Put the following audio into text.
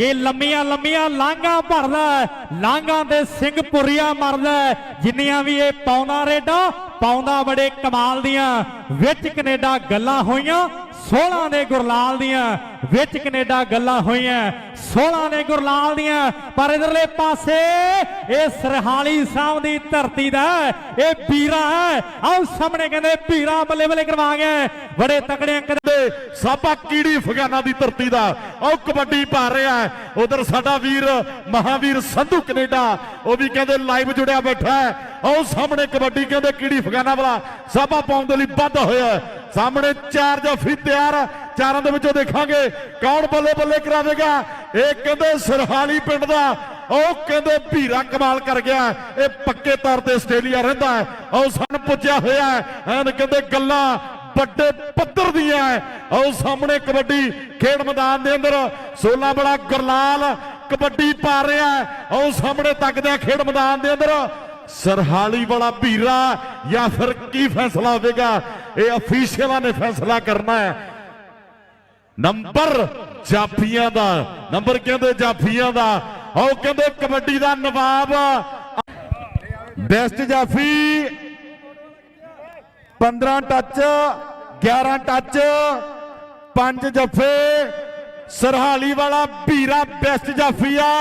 ਇਹ ਲੰਮੀਆਂ ਲੰਮੀਆਂ ਲਾਂਘਾਂ ਭਰਦਾ ਹੈ, ਲਾਂਘਾਂ ਦੇ ਸਿੰਘ ਪੁਰੀਆ ਮਰਦਾ ਹੈ। ਜਿੰਨੀਆਂ ਵੀ ਇਹ ਪਾਉਂਦਾ ਰੇਡਾ ਪਾਉਂਦਾ ਬੜੇ ਕਮਾਲ ਦੀਆਂ ਵਿੱਚ ਕੈਨੇਡਾ ਗੱਲਾਂ ਹੋਈਆਂ 16 ਦੇ ਗੁਰਲਾਲ ਦੀਆਂ ਵਿੱਚ ਕੈਨੇਡਾ ਗੱਲਾਂ ਹੋਈਆਂ। 16 ਦੇ ਗੁਰਲਾਲ ਦੀਆਂ, ਪਰ ਇਧਰਲੇ ਪਾਸੇ ਇਹ ਸਰਹਾਲੀ ਸਾਹਿਬ ਦੀ ਧਰਤੀ ਦਾ ਇਹ ਪੀਰਾ ਹੈ। ਆਓ ਸਾਹਮਣੇ ਕਹਿੰਦੇ ਵੀਰਾ ਬੱਲੇ ਬੱਲੇ ਕਰਵਾ ਗਿਆ ਬੜੇ ਤਕੜੇ ਅੰਕ ਸਾਬਾ ਕੀੜੀ ਫਗਾਨਾ ਦੀ ਧਰਤੀ ਦਾ ਆਓ ਕਬੱਡੀ ਪਾ ਰਿਹਾ ਹੈ। ਉਧਰ ਸਾਡਾ ਵੀਰ, ਮਹਾਵੀਰ ਸੰਧੂ ਕੈਨੇਡਾ, ਉਹ ਵੀ ਕਹਿੰਦੇ ਲਾਈਵ ਜੁੜਿਆ ਬੈਠਾ ਹੈ। ਉਹ ਸਾਹਮਣੇ ਕਬੱਡੀ ਕਹਿੰਦੇ ਕੀੜੀ ਫਗਾਨਾ ਵਾਲਾ ਸਾਬਾ ਪਾਉਣ ਦੇ ਲਈ ਵੱਧ ਹੋਇਆ ਸਾਹਮਣੇ ਚਾਰ ਜਾਫੀ ਤਿਆਰ ਚਾਰਾਂ ਦੇ ਵਿੱਚੋਂ ਦੇਖਾਂਗੇ ਕੌਣ ਬੱਲੇ ਬੱਲੇ ਕਰਾਵੇਗਾ। ਇਹ ਕਹਿੰਦੇ ਸਰਹਾਲੀ ਪਿੰਡ ਦਾ, ਉਹ ਕਹਿੰਦੇ ਭੀਰਾ ਕਮਾਲ ਕਰ ਗਿਆ। ਇਹ ਪੱਕੇ ਤੌਰ ਤੇ ਆਸਟ੍ਰੇਲੀਆ ਰਹਿੰਦਾ ਉਹ ਸਾਨੂੰ ਪੁੱਜਿਆ ਹੋਇਆ ਐਨ ਕਹਿੰਦੇ ਗੱਲਾਂ ਵੱਡੇ ਪੱਧਰ ਦੀਆਂ ਉਹ ਸਾਹਮਣੇ ਕਬੱਡੀ ਖੇਡ ਮੈਦਾਨ ਦੇ ਅੰਦਰ ਸੋਲਾ ਬੜਾ ਗੁਰਲਾਲ ਕਬੱਡੀ ਪਾ ਰਿਹਾ ਉਹ ਸਾਹਮਣੇ ਤੱਕਦਿਆਂ ਖੇਡ ਮੈਦਾਨ ਦੇ ਅੰਦਰ। ਸਰਹਾਲੀ ਵਾਲਾ ਭੀਰਾ ਜਾਂ ਫਿਰ ਕੀ ਫੈਸਲਾ ਹੋਵੇਗਾ? ਇਹ ਅਫੀਸ਼ੀਅਲਾਂ ਨੇ ਫੈਸਲਾ ਕਰਨਾ ਹੈ। ਨੰਬਰ ਜਾਫੀਆਂ ਦਾ, ਨੰਬਰ ਕਹਿੰਦੇ ਜਾਫੀਆਂ ਦਾ। ਉਹ ਕਹਿੰਦੇ ਕਬੱਡੀ ਦਾ ਨਵਾਬ। ਬੈਸਟ ਜਾਫੀ 15 ਟੱਚ 11 ਟੱਚ 5 ਜੱਫੇ। ਸਰਹਾਲੀ ਵਾਲਾ ਭੀਰਾ ਬੈਸਟ ਜਾਫੀ ਆ।